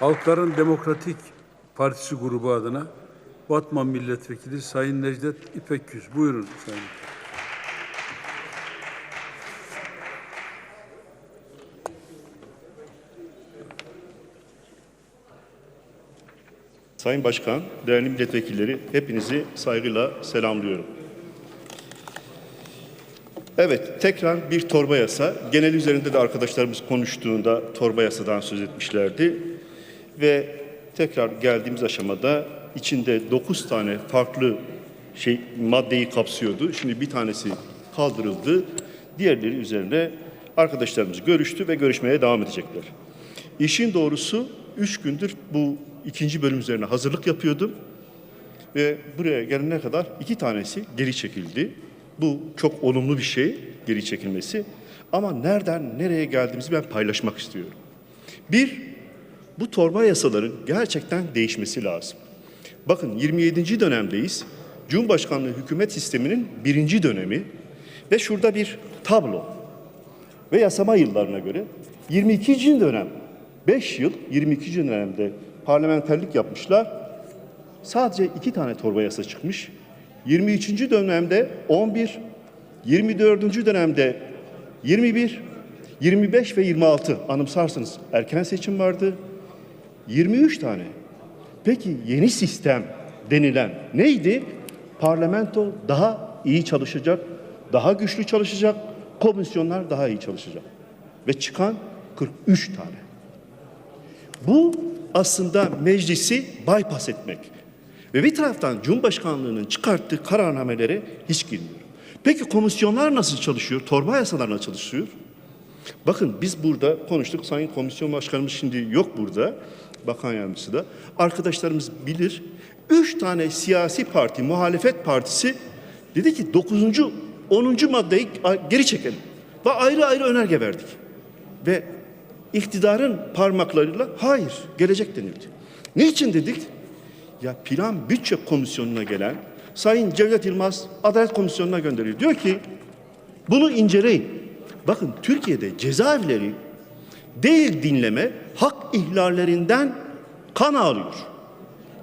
Halkların Demokratik Partisi grubu adına Batman Milletvekili Sayın Necdet İpekgüz. Buyurun Sayın. Sayın Başkan, değerli milletvekilleri hepinizi saygıyla selamlıyorum. Evet, tekrar bir torba yasa. Genel üzerinde de arkadaşlarımız konuştuğunda torba yasadan söz etmişlerdi. Ve tekrar geldiğimiz aşamada içinde 9 tane farklı şey maddeyi kapsıyordu. Şimdi bir tanesi kaldırıldı. Diğerleri üzerine arkadaşlarımız görüştü ve görüşmeye devam edecekler. İşin doğrusu üç gündür bu ikinci bölüm üzerine hazırlık yapıyordum. Ve buraya gelene kadar iki tanesi geri çekildi. Bu çok olumlu bir şey geri çekilmesi. Ama nereden nereye geldiğimizi ben paylaşmak istiyorum. Bir, bu torba yasaların gerçekten değişmesi lazım. Bakın 27. dönemdeyiz. Cumhurbaşkanlığı hükümet sisteminin birinci dönemi ve şurada bir tablo ve yasama yıllarına göre 22. dönem 5 yıl 22. dönemde parlamenterlik yapmışlar. Sadece iki tane torba yasa çıkmış. 23. dönemde 11, 24. dönemde 21, 25 ve 26 anımsarsınız erken seçim vardı. 23 tane. Peki yeni sistem denilen neydi? Parlamento daha iyi çalışacak, daha güçlü çalışacak, komisyonlar daha iyi çalışacak. Ve çıkan 43 tane. Bu aslında meclisi bypass etmek. Ve bir taraftan Cumhurbaşkanlığının çıkarttığı kararnamelere hiç girmiyor. Peki komisyonlar nasıl çalışıyor? Torba yasalar nasıl çalışıyor? Bakın biz burada konuştuk. Sayın Komisyon Başkanımız şimdi yok burada. Bakan Yardımcısı da. Arkadaşlarımız bilir. Üç tane siyasi parti, muhalefet partisi dedi ki 9. 10. maddeyi geri çekelim. Ve ayrı ayrı önerge verdik. Ve iktidarın parmaklarıyla hayır gelecek denildi. Niçin dedik? Ya plan bütçe komisyonuna gelen Sayın Cevdet Yılmaz Adalet Komisyonu'na gönderiyor. Diyor ki bunu inceleyin. Bakın Türkiye'de cezaevleri değil dinleme hak ihlallerinden kan ağlıyor.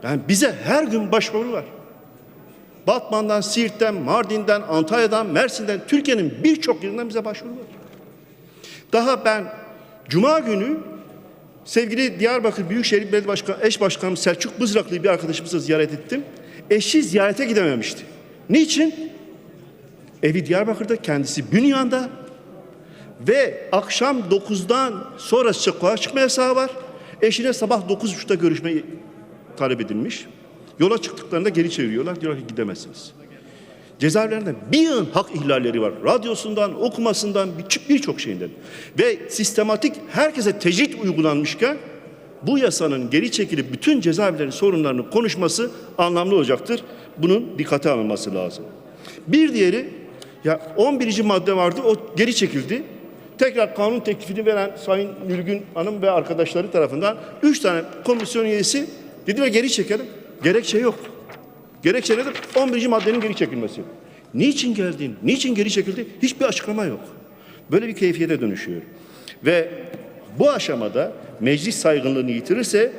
Yani bize her gün başvuru var. Batman'dan, Siirt'ten, Mardin'den, Antalya'dan, Mersin'den, Türkiye'nin birçok yerinden bize başvuru var. Daha ben Cuma günü sevgili Diyarbakır Büyükşehir Belediye Başkanı, eş başkanım Selçuk Bızraklı bir arkadaşımızı ziyaret ettim. Eşi ziyarete gidememişti. Niçin? Evi Diyarbakır'da, kendisi Bünyan'da ve akşam 9'dan sonra sokağa çıkma yasağı var. Eşine sabah 9.30'da görüşmeyi talep edilmiş. Yola çıktıklarında geri çeviriyorlar. Diyorlar ki gidemezsiniz. Cezaevlerinde bir yığın hak ihlalleri var. Radyosundan, okumasından, birçok şeyinden. Ve sistematik herkese tecrit uygulanmışken bu yasanın geri çekilip bütün cezaevlerinin sorunlarını konuşması anlamlı olacaktır. Bunun dikkate alınması lazım. Bir diğeri ya 11. madde vardı o geri çekildi. Tekrar kanun teklifini veren Sayın Nülgün Hanım ve arkadaşları tarafından üç tane komisyon üyesi dediler geri çekelim. Gerekçe yok. Gerekçe nedir? 11. maddenin geri çekilmesi. Niçin geldiğin, niçin geri çekildi? Hiçbir açıklama yok. Böyle bir keyfiyete dönüşüyor. Ve bu aşamada meclis saygınlığını yitirirse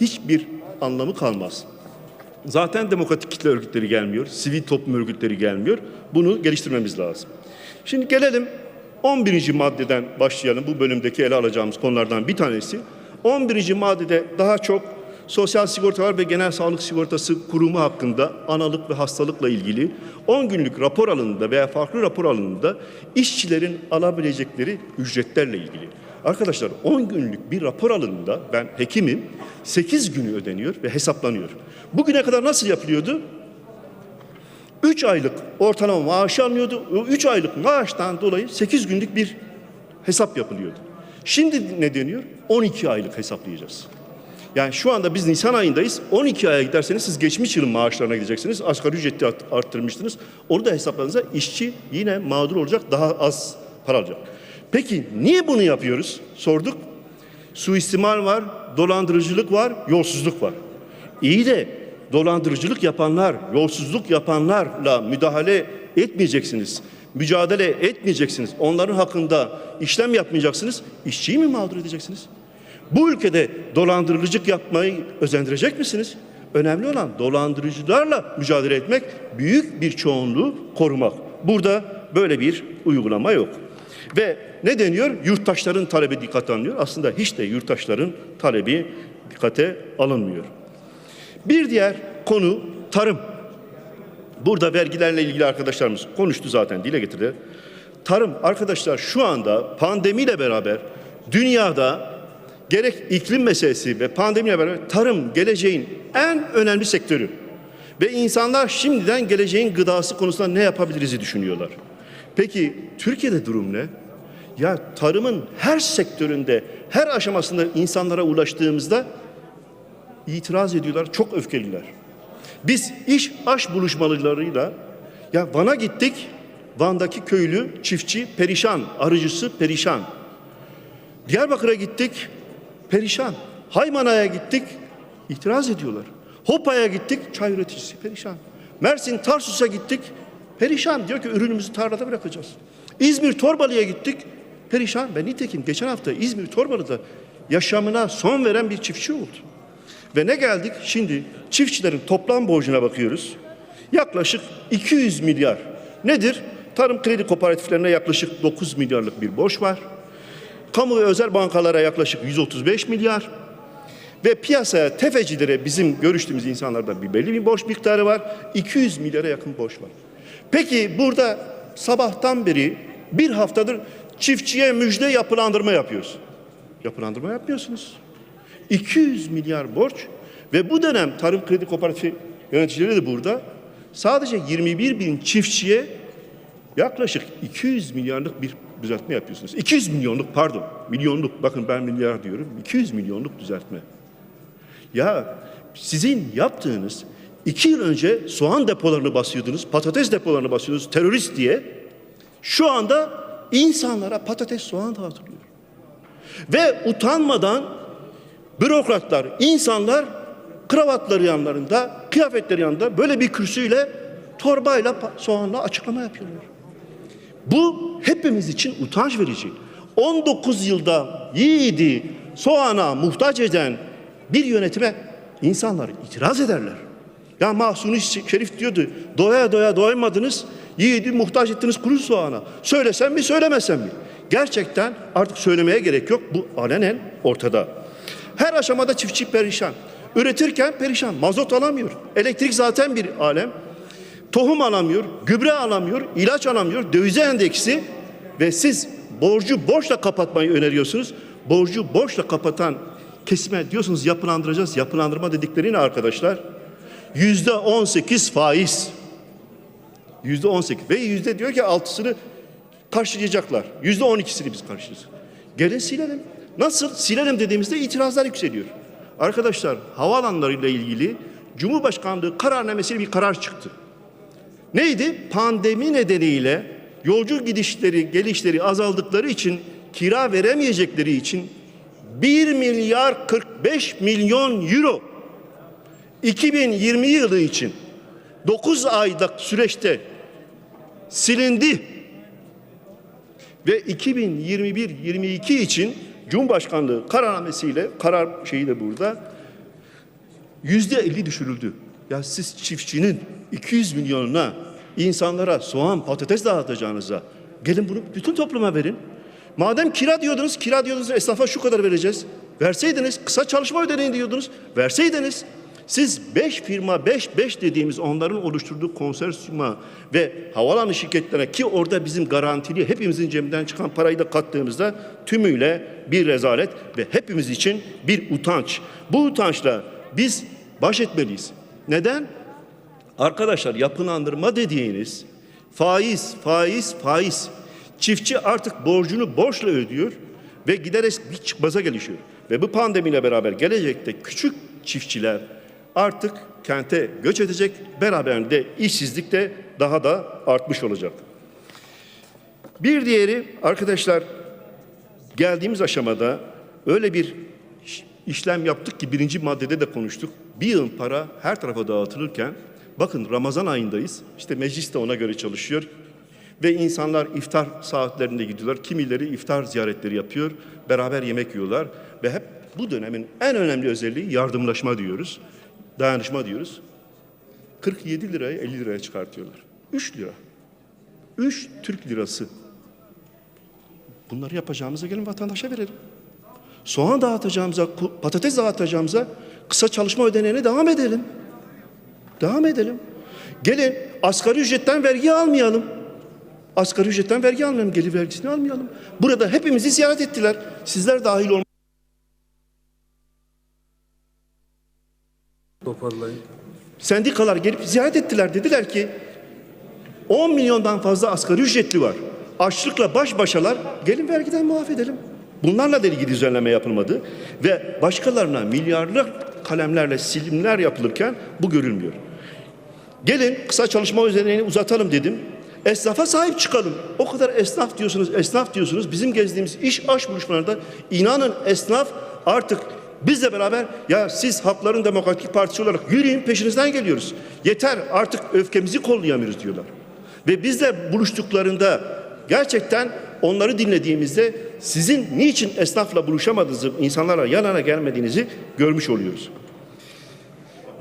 hiçbir anlamı kalmaz. Zaten demokratik kitle örgütleri gelmiyor, sivil toplum örgütleri gelmiyor. Bunu geliştirmemiz lazım. Şimdi gelelim 11. maddeden başlayalım. Bu bölümdeki ele alacağımız konulardan bir tanesi. 11. maddede daha çok Sosyal Sigortalar ve Genel Sağlık Sigortası kurumu hakkında analık ve hastalıkla ilgili 10 günlük rapor alanında veya farklı rapor alanında işçilerin alabilecekleri ücretlerle ilgili. Arkadaşlar 10 günlük bir rapor alanında ben hekimim 8 günü ödeniyor ve hesaplanıyor. Bugüne kadar nasıl yapılıyordu? 3 aylık ortalama maaşı alınıyordu. O 3 aylık maaştan dolayı 8 günlük bir hesap yapılıyordu. Şimdi ne deniyor? 12 aylık hesaplayacağız. Yani şu anda biz Nisan ayındayız. 12 aya giderseniz siz geçmiş yılın maaşlarına gideceksiniz. Asgari ücreti arttırmıştınız. Onu da hesapladığınızda işçi yine mağdur olacak. Daha az para alacak. Peki niye bunu yapıyoruz? Sorduk. Suistimal var, dolandırıcılık var, yolsuzluk var. İyi de dolandırıcılık yapanlar, yolsuzluk yapanlarla müdahale etmeyeceksiniz. Mücadele etmeyeceksiniz. Onların hakkında işlem yapmayacaksınız. İşçiyi mi mağdur edeceksiniz? Bu ülkede dolandırıcılık yapmayı özendirecek misiniz? Önemli olan dolandırıcılarla mücadele etmek, büyük bir çoğunluğu korumak. Burada böyle bir uygulama yok. Ve ne deniyor? Yurttaşların talebi dikkate alınıyor. Aslında hiç de yurttaşların talebi dikkate alınmıyor. Bir diğer konu tarım. Burada vergilerle ilgili arkadaşlarımız konuştu zaten dile getirdi. Tarım arkadaşlar şu anda pandemiyle beraber dünyada gerek iklim meselesi ve pandemiyle beraber tarım geleceğin en önemli sektörü. Ve insanlar şimdiden geleceğin gıdası konusunda ne yapabiliriz düşünüyorlar. Peki Türkiye'de durum ne? Ya tarımın her sektöründe, her aşamasında insanlara ulaştığımızda itiraz ediyorlar, çok öfkeliler. Biz iş aş buluşmalarıyla ya Van'a gittik. Van'daki köylü, çiftçi perişan, arıcısı perişan. Diyarbakır'a gittik, perişan. Haymana'ya gittik, itiraz ediyorlar. Hopa'ya gittik, çay üreticisi perişan. Mersin Tarsus'a gittik, perişan. Diyor ki ürünümüzü tarlada bırakacağız. İzmir Torbalı'ya gittik, perişan. Ben nitekim geçen hafta İzmir Torbalı'da yaşamına son veren bir çiftçi oldu. Ve ne geldik? Şimdi çiftçilerin toplam borcuna bakıyoruz. Yaklaşık 200 milyar. Nedir? Tarım kredi kooperatiflerine yaklaşık 9 milyarlık bir borç var. Kamu ve özel bankalara yaklaşık 135 milyar. Ve piyasaya tefecilere bizim görüştüğümüz insanlardan bir belli bir borç miktarı var. 200 milyara yakın borç var. Peki burada sabahtan beri bir haftadır çiftçiye müjde yapılandırma yapıyoruz. Yapılandırma yapmıyorsunuz. 200 milyar borç ve bu dönem Tarım Kredi Kooperatifi yöneticileri de burada. Sadece 21 bin çiftçiye yaklaşık 200 milyarlık bir düzeltme yapıyorsunuz. 200 milyonluk pardon, milyonluk bakın ben milyar diyorum. 200 milyonluk düzeltme. Ya sizin yaptığınız iki yıl önce soğan depolarını basıyordunuz, patates depolarını basıyordunuz terörist diye. Şu anda insanlara patates soğan dağıtılıyor. Ve utanmadan bürokratlar, insanlar kravatları yanlarında, kıyafetleri yanında böyle bir kürsüyle torbayla soğanla açıklama yapıyorlar. Bu hepimiz için utanç verici. 19 yılda yiğidi soğana muhtaç eden bir yönetime insanlar itiraz ederler. Ya Mahsuni Şerif diyordu, doya doya doymadınız, yiğidi muhtaç ettiniz kuru soğana. Söylesem mi söylemesem mi? Gerçekten artık söylemeye gerek yok. Bu alenen ortada. Her aşamada çiftçi perişan. Üretirken perişan. Mazot alamıyor. Elektrik zaten bir alem. Tohum alamıyor, gübre alamıyor, ilaç alamıyor, dövize endeksi ve siz borcu borçla kapatmayı öneriyorsunuz. Borcu borçla kapatan kesime diyorsunuz yapılandıracağız. Yapılandırma dedikleri ne arkadaşlar? Yüzde on sekiz faiz. Yüzde on sekiz. Ve yüzde diyor ki altısını karşılayacaklar. Yüzde on ikisini biz karşılayacağız. Gelin silelim. Nasıl? Silelim dediğimizde itirazlar yükseliyor. Arkadaşlar havaalanlarıyla ilgili Cumhurbaşkanlığı kararnamesiyle bir karar çıktı. Neydi? Pandemi nedeniyle yolcu gidişleri, gelişleri azaldıkları için kira veremeyecekleri için 1 milyar 45 milyon euro 2020 yılı için 9 aylık süreçte silindi. Ve 2021-22 için Cumhurbaşkanlığı kararnamesiyle karar şeyi de burada yüzde 50 düşürüldü. Ya siz çiftçinin 200 milyonuna insanlara soğan, patates dağıtacağınıza gelin bunu bütün topluma verin. Madem kira diyordunuz, kira diyordunuz esnafa şu kadar vereceğiz. Verseydiniz, kısa çalışma ödeneği diyordunuz. Verseydiniz, siz 5 firma, 5 5 dediğimiz onların oluşturduğu konsorsiyuma ve havalanı şirketlerine ki orada bizim garantili hepimizin cebinden çıkan parayı da kattığımızda tümüyle bir rezalet ve hepimiz için bir utanç. Bu utançla biz baş etmeliyiz. Neden? Arkadaşlar yapılandırma dediğiniz faiz, faiz, faiz. Çiftçi artık borcunu borçla ödüyor ve giderek bir çıkmaza gelişiyor. Ve bu pandemiyle beraber gelecekte küçük çiftçiler artık kente göç edecek. Beraberinde işsizlik de daha da artmış olacak. Bir diğeri arkadaşlar geldiğimiz aşamada öyle bir iş- işlem yaptık ki birinci maddede de konuştuk. Bir yığın para her tarafa dağıtılırken bakın Ramazan ayındayız. İşte meclis de ona göre çalışıyor. Ve insanlar iftar saatlerinde gidiyorlar. Kimileri iftar ziyaretleri yapıyor. Beraber yemek yiyorlar. Ve hep bu dönemin en önemli özelliği yardımlaşma diyoruz. Dayanışma diyoruz. 47 lirayı 50 liraya çıkartıyorlar. 3 lira. 3 Türk lirası. Bunları yapacağımıza gelin vatandaşa verelim. Soğan dağıtacağımıza, patates dağıtacağımıza kısa çalışma ödeneğine devam edelim. Devam edelim. Gelin asgari ücretten vergi almayalım. Asgari ücretten vergi almayalım, gelir vergisini almayalım. Burada hepimizi ziyaret ettiler. Sizler dahil olmak Toparlayın. Sendikalar gelip ziyaret ettiler. Dediler ki 10 milyondan fazla asgari ücretli var. Açlıkla baş başalar gelin vergiden muaf edelim. Bunlarla da ilgili düzenleme yapılmadı. Ve başkalarına milyarlık kalemlerle silimler yapılırken bu görülmüyor. Gelin kısa çalışma özelliğini uzatalım dedim. Esnafa sahip çıkalım. O kadar esnaf diyorsunuz, esnaf diyorsunuz. Bizim gezdiğimiz iş aş buluşmalarında inanın esnaf artık bizle beraber ya siz Halkların Demokratik Partisi olarak yürüyün peşinizden geliyoruz. Yeter artık öfkemizi kollayamıyoruz diyorlar. Ve bizle buluştuklarında gerçekten onları dinlediğimizde sizin niçin esnafla buluşamadığınızı, insanlarla yan yana gelmediğinizi görmüş oluyoruz.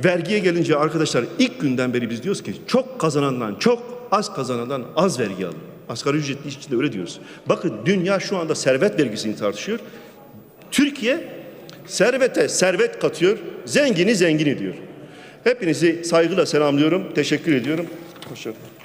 Vergiye gelince arkadaşlar ilk günden beri biz diyoruz ki çok kazanandan çok az kazanandan az vergi alın. Asgari ücretli işçi de öyle diyoruz. Bakın dünya şu anda servet vergisini tartışıyor. Türkiye servete servet katıyor, zengini zengin ediyor. Hepinizi saygıyla selamlıyorum, teşekkür ediyorum. Hoşçakalın.